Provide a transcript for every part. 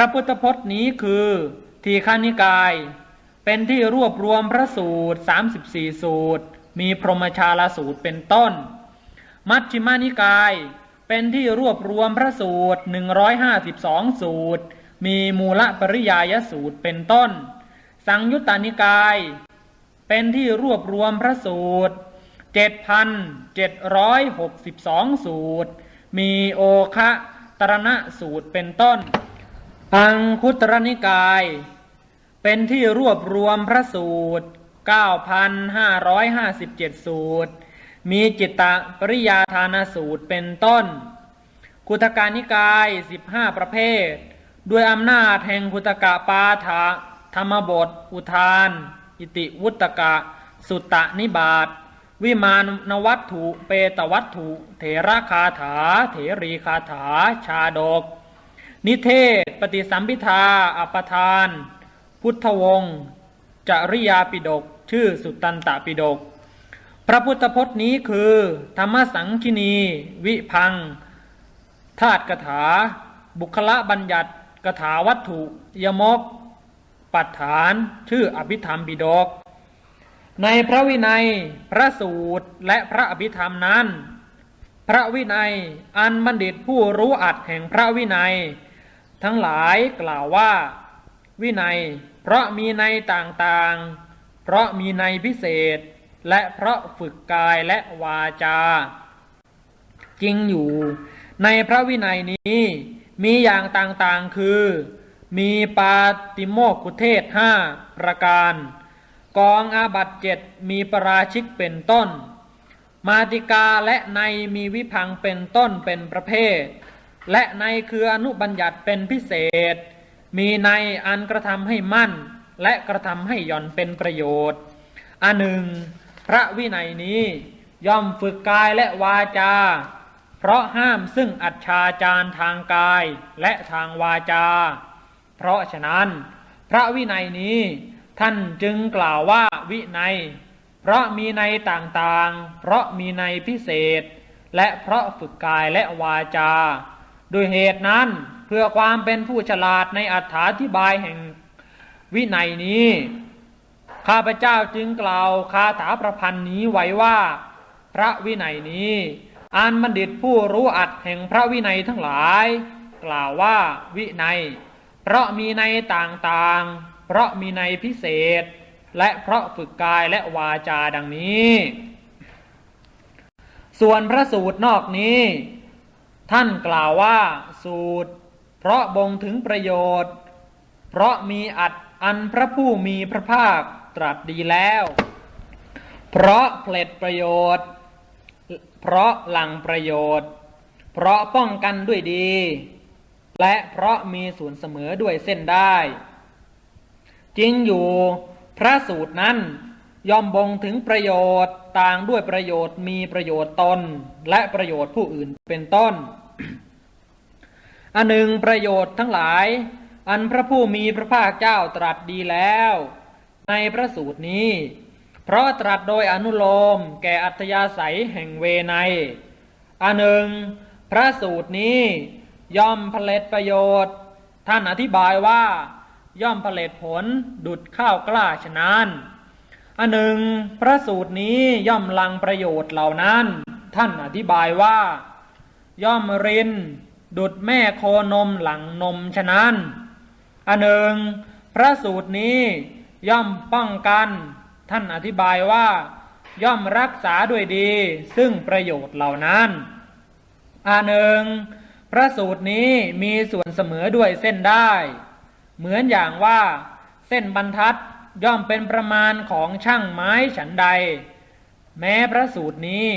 ระพุทธพจน์นี้คือทีฆานิกาย เป็นที่รวบรวมพระสูตร 34 สูตร มีพรหมชาลาสูตรเป็นต้น มัชฌิมานิกาย เป็นที่รวบรวมพระสูตร 152 สูตร มีมูลปริยายสูตรเป็นต้น สังยุตตานิกาย เป็นที่รวบรวมพระสูตร 7,762 สูตร มีโอคะตรณะสูตรเป็นต้น อังคุตรนิกาย เป็นที่รวบรวมพระสูตร 9,557 สูตร มีจิตตปริยาทานสูตรเป็นต้น คุตการนิกาย 15 ประเภท ด้วยอำนาจแห่งคุตกะปาฐะธรรมบท อุทาน อิติวุตกะ สุตตนิบาตวิมานนวัตถุ เปตวัตถุ เถระคาถา เถรีคาถา ชาดก นิเทศ ปฏิสัมพิทา อัปทาน พุทธวงศ์จริยาปิดก ชื่อสุตตันตปิดก พระพุทธพจน์นี้คือ ธรรมสังคินี วิพังธาตุกถา บุคละบัญญัติกถาวัตถุ ยมก ปัฏฐาน ชื่ออภิธรรมปิดก ในพระวินัย พระสูตร และพระอภิธรรมนั้นพระวินัย อันบัณฑิตผู้รู้อัดแห่งพระวินัย ทั้งหลายกล่าวว่า วินัย เพราะมีในต่างๆ เพราะมีในพิเศษ และเพราะฝึกกายและวาจา จริงอยู่ ในพระวินัยนี้ มีอย่างต่างๆคือ มีปาติโมกุเทศห้าประการ กองอาบัตเจ็ดมีปราชิกเป็นต้น มาติกาและในมีวิพังเป็นต้นเป็นประเภท และในคืออนุบัญญัติเป็นพิเศษ มีในอันกระทำให้มั่น และกระทำให้หย่อนเป็นประโยชน์อันหนึ่ง พระวินัยนี้ย่อมฝึกกายและวาจา เพราะห้ามซึ่งอัจฉาจารทางกายและทางวาจา เพราะฉะนั้นพระวินัยนี้ท่านจึงกล่าวว่าวินัย เพราะมีในต่างๆ เพราะมีในพิเศษ และเพราะฝึกกายและวาจา โดยเหตุนั้นเพื่อความเป็นผู้ฉลาดในอัถาธิบายแห่งวินัยนี้ ข้าพเจ้าจึงกล่าวคาถาประพันธ์นี้ไว้ว่า พระวินัยนี้อันบัณฑิตผู้รู้อัดแห่งพระวินัยทั้งหลาย กล่าวว่าวินัย เพราะมีในต่างๆ เพราะมีในพิเศษ และเพราะฝึกกายและวาจาดังนี้ ส่วนพระสูตรนอกนี้ ท่านกล่าวว่าสูตร เพราะบ่งถึงประโยชน์ เพราะมีอัดอันพระผู้มีพระภาคตรัสดีแล้ว เพราะเผล็ดประโยชน์ เพราะหลังประโยชน์ เพราะป้องกันด้วยดี และเพราะมีส่วนเสมอด้วยเส้นได้ จริงอยู่พระสูตรนั้น ย่อมบ่งถึงประโยชน์ต่างด้วยประโยชน์มีประโยชน์ตนและประโยชน์ผู้อื่นเป็นต้น อันหนึ่งประโยชน์ทั้งหลาย อันพระผู้มีพระภาคเจ้าตรัสดีแล้ว ในพระสูตรนี้ เพราะตรัสโดยอนุโลมแก่อัธยาศัยแห่งเวไนอันหนึ่งพระสูตรนี้ย่อมผลิตประโยชน์ ท่านอธิบายว่า ย่อมผลิตผลดุดข้าวกล้าฉะนั้น อันหนึ่งพระสูตรนี้ย่อมลังประโยชน์เหล่านั้น ท่านอธิบายว่า ย่อมริน ดุดแม่โคนมหลังนมฉะนั้น อันหนึ่งพระสูตรนี้ย่อมป้องกัน ท่านอธิบายว่า ย่อมรักษาด้วยดี ซึ่งประโยชน์เหล่านั้นอันหนึ่งพระสูตรนี้มีส่วนเสมอด้วยเส้นได้ เหมือนอย่างว่า เส้นบรรทัด ย่อมเป็นประมาณของช่างไม้ฉันใด แม้พระสูตรนี้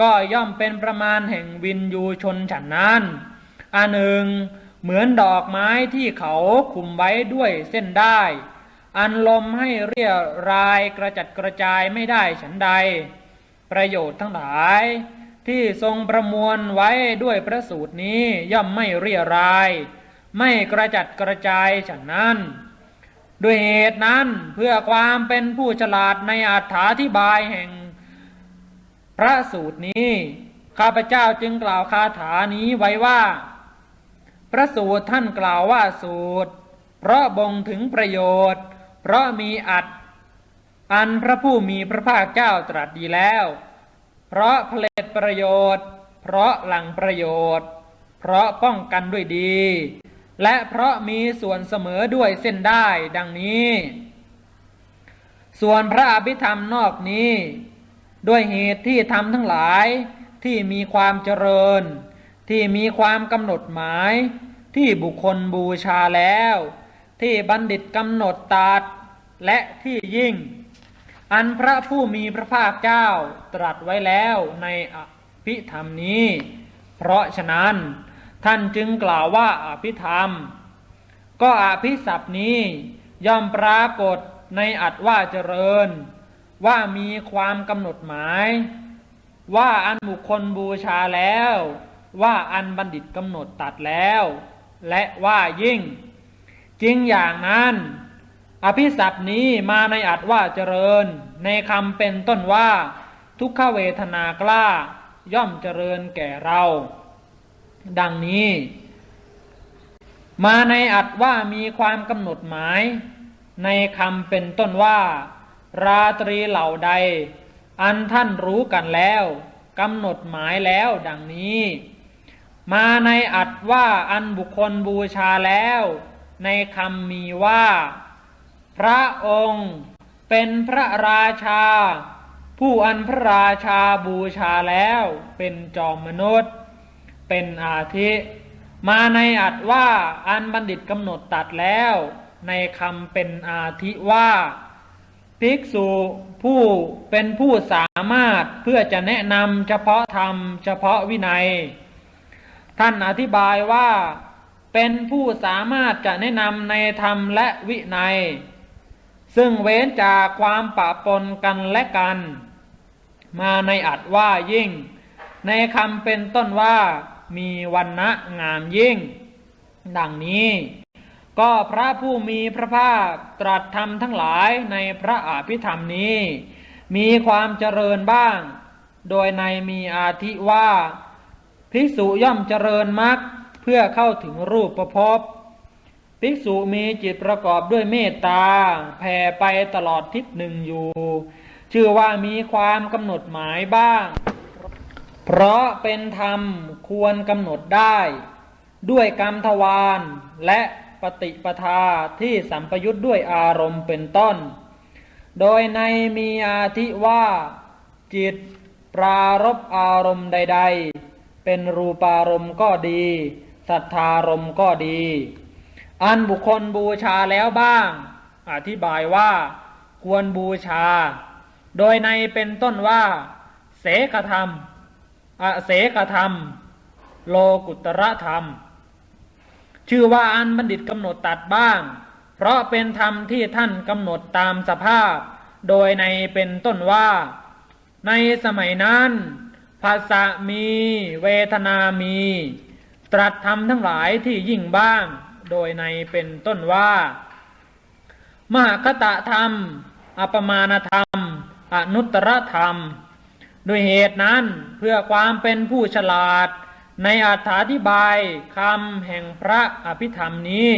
ก็ย่อมเป็นประมาณแห่งวินยูชนฉันนั้นอันหนึ่งเหมือนดอกไม้ที่เขาคุมไว้ด้วยเส้นได้ อันลมให้เรียรายกระจัดกระจายไม่ได้ฉันใด ประโยชน์ทั้งหลายที่ทรงประมวลไว้ด้วยพระสูตรนี้ย่อมไม่เรียราย ไม่กระจัดกระจายฉันนั้น ด้วยเหตุนั้นเพื่อความเป็นผู้ฉลาดในอัถาธิบายแห่งพระสูตรนี้ ข้าพเจ้าจึงกล่าวคาถานี้ไว้ว่า พระสูตรท่านกล่าวว่าสูตร เพราะบ่งถึงประโยชน์ เพราะมีอัดอันพระผู้มีพระภาคเจ้าตรัสดีแล้ว เพราะผลิตประโยชน์ เพราะหลังประโยชน์ เพราะป้องกันด้วยดี และเพราะมีส่วนเสมอด้วยเส้นได้ดังนี้ ส่วนพระอภิธรรมนอกนี้ ด้วยเหตุที่ทำทั้งหลายที่มีความเจริญ ที่มีความกำหนดหมาย ที่บุคคลบูชาแล้ว ที่บัณฑิตกำหนดตัดและที่ยิ่ง อันพระผู้มีพระภาคเจ้าตรัสไว้แล้วในอภิธรรมนี้ เพราะฉะนั้น ท่านจึงกล่าวว่าอภิธรรม ก็อภิศัพท์นี้ย่อมปรากฏในอัดว่าเจริญ ว่ามีความกำหนดหมาย ว่าอันบุคคลบูชาแล้ว ว่าอันบัณฑิตกำหนดตัดแล้ว และว่ายิ่ง จริงอย่างนั้น อภิศัพท์นี้มาในอัดว่าเจริญ ในคำเป็นต้นว่า ทุกขเวทนากล้า ย่อมเจริญแก่เรา ดังนี้ มาในอัดว่ามีความกำหนดหมาย ในคำเป็นต้นว่า ราตรีเหล่าใด อันท่านรู้กันแล้วกำหนดหมายแล้วดังนี้ มาในอัดว่าอันบุคคลบูชาแล้ว ในคำมีว่า พระองค์เป็นพระราชา ผู้อันพระราชาบูชาแล้วเป็นจอมมนุษย์ เป็นอาทิ มาในอัดว่าอันบัณฑิตกำหนดตัดแล้ว ในคำเป็นอาทิว่า ภิกษุผู้เป็นผู้สามารถเพื่อจะแนะนำเฉพาะธรรมเฉพาะวินัย ท่านอธิบายว่าเป็นผู้สามารถจะแนะนำในธรรมและวินัย ซึ่งเว้นจากความปะปนกันและกัน มาในอัดว่ายิ่ง ในคำเป็นต้นว่า มีวันณะงามยิ่ง ดังนี้ ก็พระผู้มีพระภาคตรัสธรรมทั้งหลายในพระอภิธรรมนี้ มีความเจริญบ้าง โดยในมีอาทิว่า ภิกษุย่อมเจริญมรรคเพื่อเข้าถึงรูปประพบภิกษุมีจิตประกอบด้วยเมตตาแผ่ไปตลอดทิศหนึ่งอยู่ ชื่อว่ามีความกำหนดหมายบ้าง เพราะเป็นธรรมควรกำหนดได้ ด้วยกรรมทวารและปฏิปทาที่สัมปยุทธ์ด้วยอารมณ์เป็นต้น โดยในมีอาทิว่าจิตปรารบอารมณ์ใด ๆ เป็นรูปารมณ์ก็ดีสัทธารมณ์ก็ดี อันบุคคลบูชาแล้วบ้าง อธิบายว่า ควรบูชา โดยในเป็นต้นว่า เสกธรรม อเสกธรรม โลกุตระธรรม ชื่อว่าอันบัณฑิตกำหนดตัดบ้าง เพราะเป็นธรรมที่ท่านกำหนดตามสภาพ โดยในเป็นต้นว่า ในสมัยนั้นภาษามี เวทนามี ตรัสธรรมทั้งหลายที่ยิ่งบ้าง โดยในเป็นต้นว่า มหคตะธรรม อปมาณธรรม อนุตตรธรรม ด้วยเหตุนั้นเพื่อความเป็นผู้ฉลาด ในอธิบายคำแห่งพระอภิธรรมนี้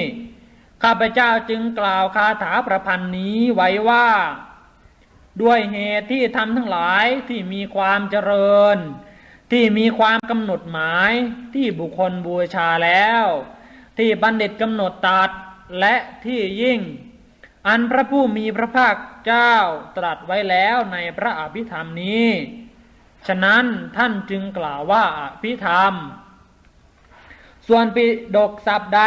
ข้าพเจ้าจึงกล่าวคาถาประพันธ์นี้ไว้ว่า ด้วยเหตุที่ทำทั้งหลายที่มีความเจริญ ที่มีความกำหนดหมายที่บุคคลบูชาแล้ว ที่บัณฑิตกำหนดตัดและที่ยิ่งอันพระผู้มีพระภาคเจ้าตรัสไว้แล้วในพระอภิธรรมนี้ ฉะนั้นท่านจึงกล่าวว่าอภิธรรม ส่วนปิดกศัพท์ใด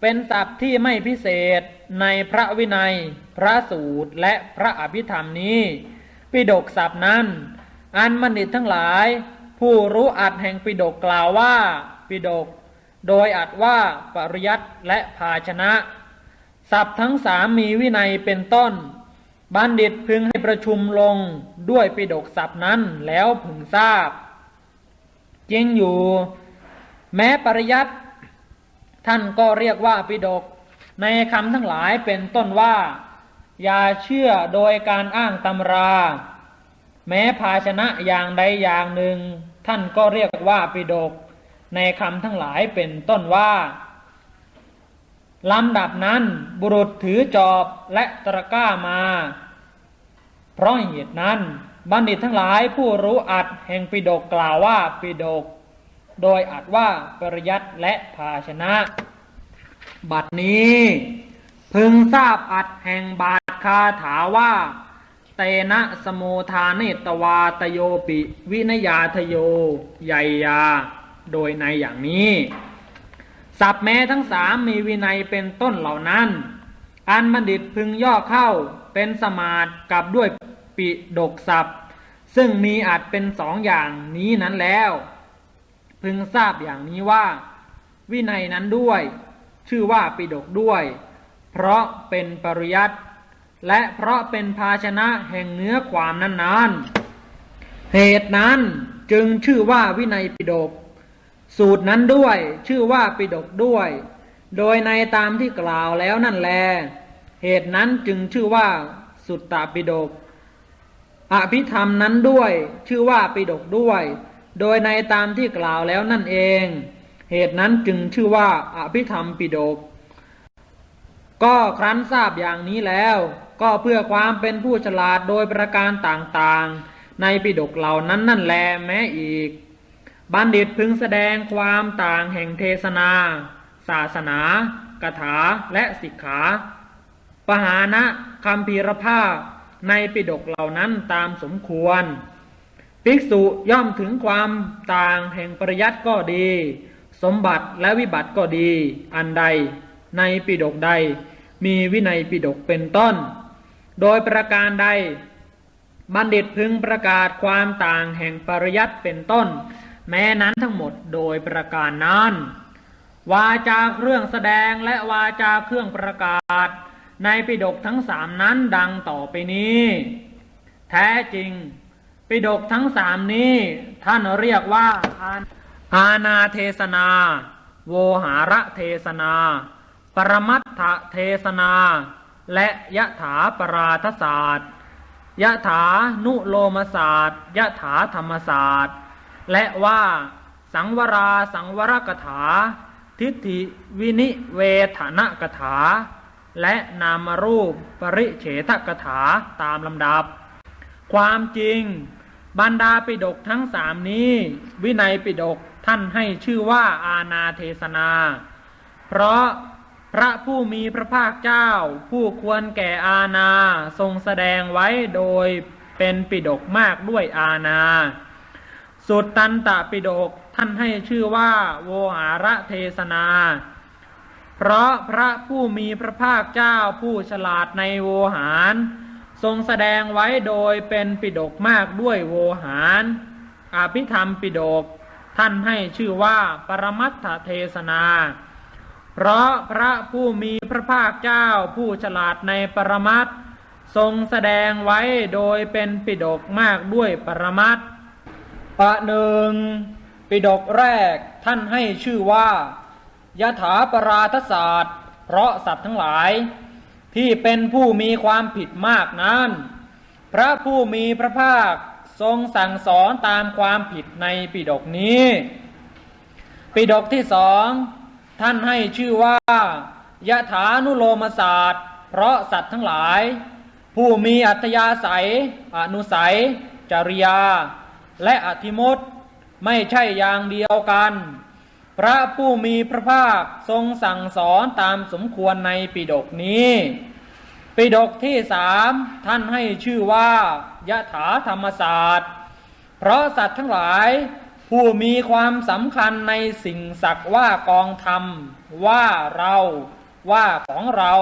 เป็นศัพท์ที่ไม่พิเศษในพระวินัย พระสูตรและพระอภิธรรมนี้ ปิดกศัพท์นั้น อันบัณฑิตทั้งหลาย ผู้รู้อัดแห่งปิดกกล่าวว่าปิดก โดยอัดว่าปริยัตและภาชนะ ศัพท์ทั้งสามมีวินัยเป็นต้น บัณฑิตพึงให้ประชุมลงด้วยปิดกศัพท์นั้นแล้วพึงทราบจริงอยู่ แม้ปริยัติท่านก็เรียกว่าปิดก ในคำทั้งหลายเป็นต้นว่า อย่าเชื่อโดยการอ้างตำรา แม้ภาชนะอย่างใดอย่างหนึ่ง ท่านก็เรียกว่าปิดก ในคำทั้งหลายเป็นต้นว่า ลำดับนั้นบุรุษถือจอบและตะกร้ามา เพราะเหตุนั้นบัณฑิตทั้งหลายผู้รู้อัดแห่งปิดกกล่าวว่าปิดก โดยอัดว่าปริยัตและภาชนะ บัดนี้ พึงทราบอัดแห่งบาทคาถาว่า เตนะสโมทานิตวาตโยปิ วินยาทโยใหญ่ยา โดยในอย่างนี้ สับแม้ทั้งสามมีวินัยเป็นต้นเหล่านั้น อันบัณฑิตพึงย่อเข้าเป็นสมาดกับด้วยปิดกศัพท์ซึ่งมีอาจเป็นสองอย่างนี้นั้นแล้ว พึงทราบอย่างนี้ว่า วินัยนั้นด้วย ชื่อว่าปิดกด้วย เพราะเป็นปริยัติและเพราะเป็นภาชนะแห่งเนื้อความนั้นๆ เหตุนั้นจึงชื่อว่าวินัยปิดก สูตรนั้นด้วย ชื่อว่าปิดกด้วย โดยในตามที่กล่าวแล้วนั่นแล เหตุนั้นจึงชื่อว่าสุตตปิดกอภิธรรมนั้นด้วย ชื่อว่าปิดกด้วย โดยในตามที่กล่าวแล้วนั่นเอง เหตุนั้นจึงชื่อว่าอภิธรรมปิดกก็ครั้นทราบอย่างนี้แล้ว ก็เพื่อความเป็นผู้ฉลาดโดยประการต่างๆ ในปิดกเหล่านั้นนั่นแลแม้อีก บัณฑิตพึงแสดงความต่างแห่งเทศนา ศาสนากถาและสิกขาปหานะคำพีรภาพในปิดกเหล่านั้นตามสมควร ภิกษุย่อมถึงความต่างแห่งปริยัติก็ดี สมบัติและวิบัติก็ดี อันใด ในปิดกใด มีวินัยปิดกเป็นต้น โดยประการใด บัณฑิตพึงประกาศความต่างแห่งปริยัติเป็นต้น แม้นั้นทั้งหมดโดยประการนั้น วาจาเครื่องแสดงและวาจาเครื่องประกาศ ในปิดกทั้งสามนั้นดังต่อไปนี้ แท้จริง ปิดกทั้งสามนี้ ท่านเรียกว่าอาอาณาเทศนา โวหาระเทศนา ปรมัตถเทศนา และยะถาปราทศาสตร์ยะถานุโลมศาสตร์ยะถาธรรมศาสตร์ และว่าสังวราสังวรกถา ทิฏฐิวินิเวทนกถา และนามรูปปริเฉทกถาตามลำดับ ความจริง บรรดาปิดกทั้งสามนี้ วินัยปิดกท่านให้ชื่อว่าอาณาเทศนา เพราะพระผู้มีพระภาคเจ้า ผู้ควรแก่อาณาทรงแสดงไว้โดยเป็นปิดกมากด้วยอาณา สุดตันตะปิดกท่านให้ชื่อว่า โวหาระเทศนา เพราะพระผู้มีพระภาคเจ้าผู้ฉลาดในโวหาร ทรงแสดงไว้โดยเป็นปิดกมากด้วยโวหารอภิธรรมปิดกท่านให้ชื่อว่าปรมัตถเทศนา เพราะพระผู้มีพระภาคเจ้าผู้ฉลาดในปรมัตทรงแสดงไว้โดยเป็นปิดกมากด้วยปรมัตถ ปะหนึ่งปิดกแรกท่านให้ชื่อว่ายถาปราทศาสตร์ เพราะสัตว์ทั้งหลาย ที่เป็นผู้มีความผิดมากนั้น พระผู้มีพระภาคทรงสั่งสอนตามความผิดในปิดกนี้ ปิดกที่สองท่านให้ชื่อว่ายถานุโลมศาสตร์ เพราะสัตว์ทั้งหลาย ผู้มีอัธยาศัย อนุสัย จริยา และอธิมดไม่ใช่อย่างเดียวกัน พระผู้มีพระภาคทรงสั่งสอนตามสมควรในปิดกนี้ปิดกที่สามท่านให้ชื่อว่ายถาธรรมศาสตร์ เพราะสัตว์ทั้งหลายผู้มีความสำคัญในสิ่งสักว่ากองธรรม ว่าเราว่าของเรา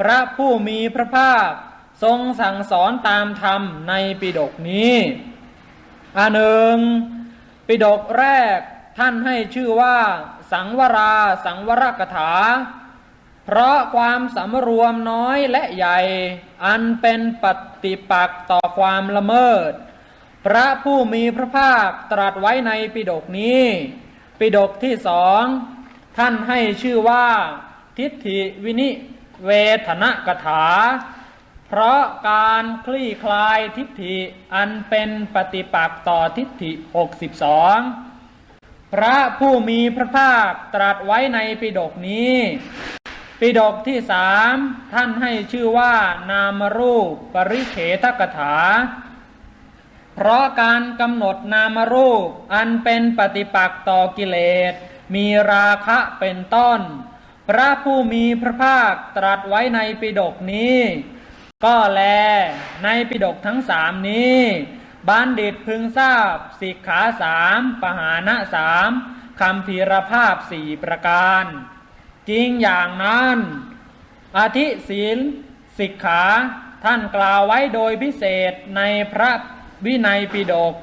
พระผู้มีพระภาคทรงสั่งสอนตามธรรมในปิดกนี้ อันหนึ่งปิดกแรกท่านให้ชื่อว่า สังวราสังวรกถา เพราะความสำรวมน้อยและใหญ่ อันเป็นปฏิปักษ์ต่อความละเมิด พระผู้มีพระภาคตรัสไว้ในปิดกนี้ ปิดกที่สองท่านให้ชื่อว่า ทิฏฐิวินิเวทนกถา เพราะการคลี่คลายทิฏฐิอันเป็นปฏิปักษ์ต่อทิฏฐิ 62 พระผู้มีพระภาคตรัสไว้ในปิฎกนี้ ปิฎกที่สามท่านให้ชื่อว่านามรูปปริเฉทกถา เพราะการกำหนดนามรูปอันเป็นปฏิปักษ์ต่อกิเลส มีราคะเป็นต้น พระผู้มีพระภาคตรัสไว้ในปิฎกนี้ ก็แล ในปิฎกทั้งสามนี้ บัณฑิตพึงทราบสิกขาสามปหานะสามคำพีรภาพสี่ประการ จริงอย่างนั้นอาทิศีลสิกขาท่านกล่าวไว้โดยพิเศษในพระวินัยปิฎก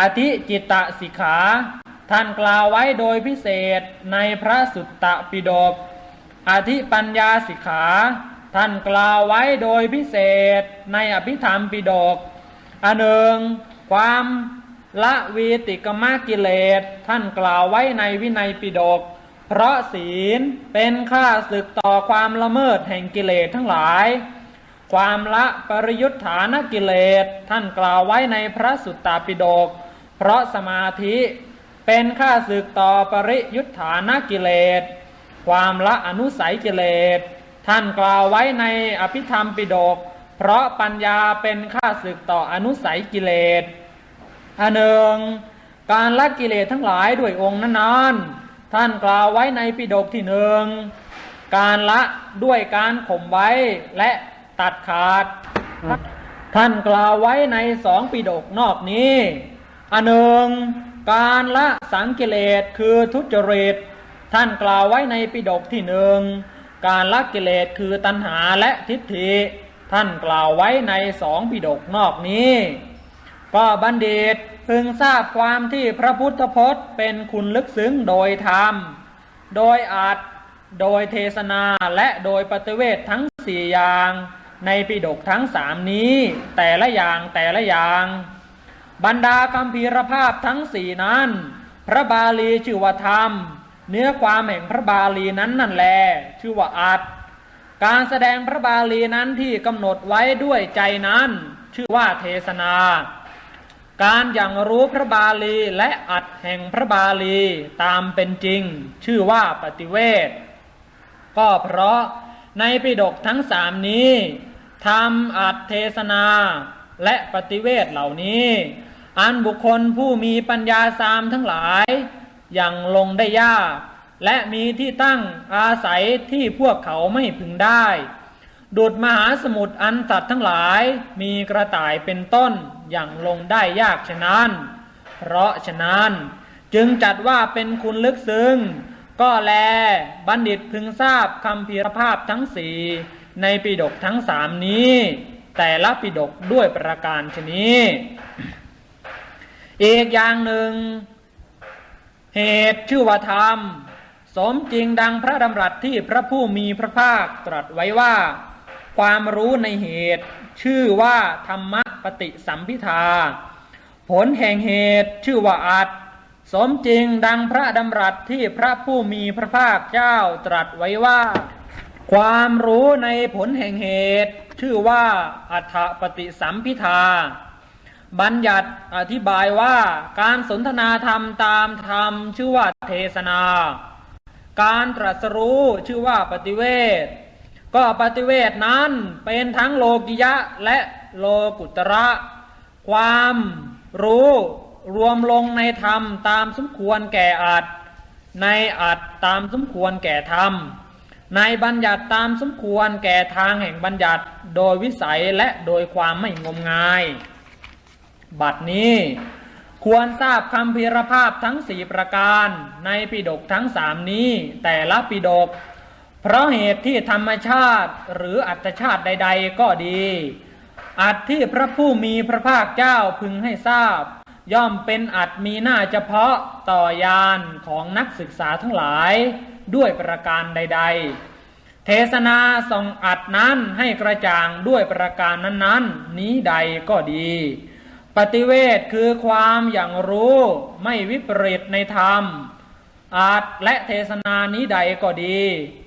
อธิจิตตสิกขา ท่านกล่าวไว้โดยพิเศษในพระสุตตปิฎกอธิปัญญาสิกขา ท่านกล่าวไว้โดยพิเศษในอภิธรรมปิฎกอันหนึ่งความละวีติกมกิเลส ท่านกล่าวไว้ในวินัยปิฎกเพราะศีลเป็นค่าศึกต่อความละเมิดแห่งกิเลสทั้งหลาย ความละปริยุทธานกิเลส ท่านกล่าวไว้ในพระสุตตปิฎกเพราะสมาธิเป็นค่าศึกต่อปริยุทธานกิเลส ความละอนุสัยกิเลส ท่านกล่าวไว้ในอภิธรรมปิฎกเพราะปัญญาเป็นค่าศึกต่ออนุสัยกิเลสอันหนึ่งการละกิเลสทั้งหลายด้วยองค์นั้นๆ ท่านกล่าวไว้ในปิฎกที่หนึ่งการละด้วยการข่มไว้และตัดขาด ท่านกล่าวไว้ในสองปิฎกนอกนี้อันหนึ่งการละสังกิเลสคือทุจริต ท่านกล่าวไว้ในปิฎกที่หนึ่ง การละกิเลสคือตัณหาและทิฏฐิท่านกล่าวไว้ในสองปิฎกนอกนี้ ก็บัณฑิตพึงทราบความที่พระพุทธพจน์ เป็นคุณลึกซึ้งโดยธรรม โดยอัดโดยเทศนาและโดยปฏิเวททั้งสี่อย่างในปิฎกทั้งสามนี้ แต่ละอย่างแต่ละอย่าง บรรดาคำพีรภาพทั้งสี่นั้น พระบาลีชื่อว่าธรรม เนื้อความแห่งพระบาลีนั้นนั่นแหละชื่อว่าอัดการแสดงพระบาลีนั้นที่กำหนดไว้ด้วยใจนั้น ชื่อว่าเทศนา การอย่างรู้พระบาลีและอัดแห่งพระบาลีตามเป็นจริง ชื่อว่าปฏิเวทก็เพราะในปิฎกทั้งสามนี้ทำอัดเทศนาและปฏิเวทเหล่านี้ อันบุคคลผู้มีปัญญาสามทั้งหลาย ย่างลงได้ยาก และมีที่ตั้งอาศัยที่พวกเขาไม่พึงได้ ดุดมหาสมุทรอันสัตว์ทั้งหลายมีกระต่ายเป็นต้นอย่างลงได้ยากฉะนั้น เพราะฉะนั้นจึงจัดว่าเป็นคุณลึกซึ้งก็แลบัณฑิตพึงทราบคำพีรภาพทั้งสี่ในปิฎกทั้งสามนี้ แต่ละปิฎกด้วยประการชนี้ อีกอย่างหนึ่ง เหตุชื่อว่าธรรม สมจริงดังพระดำรัสที่พระผู้มีพระภาคตรัสไว้ว่า ความรู้ในเหตุชื่อว่าธรรมปฏิสัมพิทา ผลแห่งเหตุชื่อว่าอัตสมจริงดังพระดำรัสที่พระผู้มีพระภาคเจ้าตรัสไว้ว่า ความรู้ในผลแห่งเหตุ ชื่อว่าอัฏฐปฏิสัมพิทา บัญญัติอธิบายว่าการสนทนาธรรมตามธรรมชื่อว่าเทศนา การตรัสรู้ชื่อว่าปฏิเวทก็ปฏิเวทนั้นเป็นทั้งโลกิยะและโลกุตระ ความรู้รวมลงในธรรมตามสมควรแก่อัดในอัดตามสมควรแก่ธรรม ในบัญญัติตามสมควรแก่ทางแห่งบัญญัติ โดยวิสัยและโดยความไม่งมงาย บัดนี้ควรทราบคำพิรภาพทั้งสี่ประการในปิฎกทั้งสามนี้ แต่ละปิฎกเพราะเหตุที่ธรรมชาติหรืออัตชาติใด ๆ ก็ดี อัดที่พระผู้มีพระภาคเจ้าพึงให้ทราบ ย่อมเป็นอัดมีหน้าเฉพาะต่อยานของนักศึกษาทั้งหลายด้วยประการใด ๆ เทศนาส่งอัดนั้นให้กระจ่างด้วยประการนั้นๆนี้ใดก็ดี ปฏิเวทคือความอย่างรู้ไม่วิปริตในธรรม อาจและเทศนานี้ใดก็ดี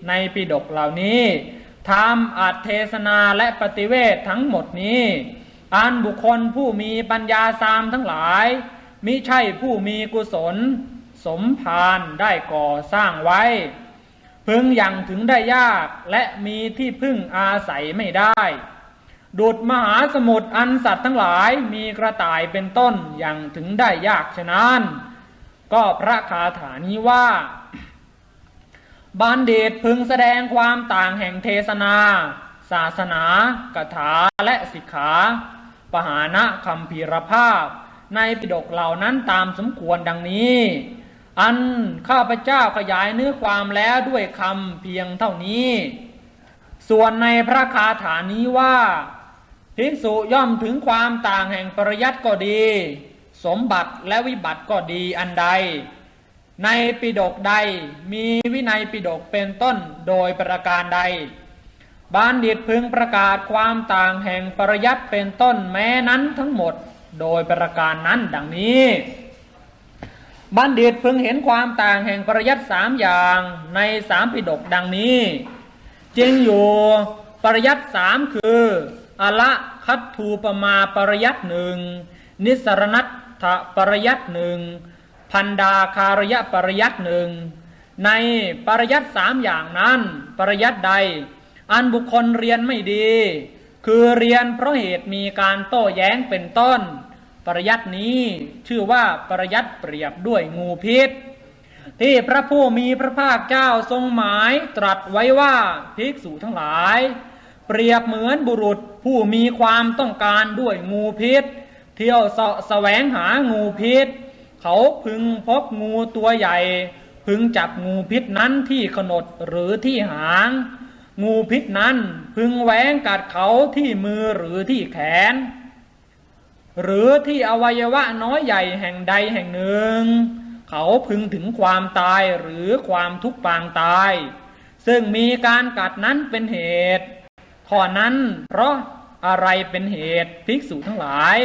ในปิฎกเหล่านี้ทำอาจเทศนาและปฏิเวททั้งหมดนี้ อันบุคคลผู้มีปัญญาสามทั้งหลายมิใช่ผู้มีกุศล สมภารได้ก่อสร้างไว้ พึงอยังถึงได้ยากและมีที่พึ่งอาศัยไม่ได้ ดุดมหาสมุทรอันสัตว์ทั้งหลายมีกระต่ายเป็นต้นยังถึงได้ยากฉะนั้น ก็พระคาถานี้ว่าบัณฑิตพึงแสดงความต่างแห่งเทศนา ศาสนากถาและสิกขาปหานะคำพีรภาพ ในปิฎกเหล่านั้นตามสมควรดังนี้ อันข้าพเจ้าขยายเนื้อความแล้วด้วยคำเพียงเท่านี้ ส่วนในพระคาถานี้ว่า ภิกษุย่อมถึงความต่างแห่งปริยัติก็ดี สมบัติและวิบัติก็ดีอันใด ในปิฎกใดมีวินัยปิฎกเป็นต้นโดยประการใด บัณฑิตพึงประกาศความต่างแห่งปริยัติเป็นต้นแม้นั้นทั้งหมดโดยประการนั้นดังนี้ บัณฑิตพึงเห็นความต่างแห่งปริยัติสามอย่างในสามปิฎกดังนี้จริงอยู่ปริยัติสามคือ อละคัตถูปมาปริยัตหนึ่งนิสรณัตถปริยัตหนึ่งพันดาคารยะปริยัตหนึ่งในปริยัตสามอย่างนั้น ปริยัตใด อันบุคคลเรียนไม่ดี คือเรียนเพราะเหตุมีการโต้แย้งเป็นต้น ปริยัตนี้ชื่อว่าปริยัตเปรียบด้วยงูพิษ ที่พระผู้มีพระภาคเจ้าทรงหมายตรัสไว้ว่าภิกษุทั้งหลาย เปรียบเหมือนบุรุษผู้มีความต้องการด้วยงูพิษ เที่ยวเสาะแสวงหางูพิษ เขาพึงพบงูตัวใหญ่ พึงจับงูพิษนั้นที่ขนดหรือที่หาง งูพิษนั้นพึงแหวงกัดเขาที่มือหรือที่แขน หรือที่อวัยวะน้อยใหญ่แห่งใดแห่งหนึ่ง เขาพึงถึงความตายหรือความทุกข์ปางตาย ซึ่งมีการกัดนั้นเป็นเหตุ ข้อนั้น เพราะอะไรเป็นเหตุภิกษุทั้งหลาย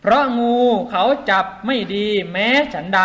เพราะงูเขาจับไม่ดีแม้ฉันใด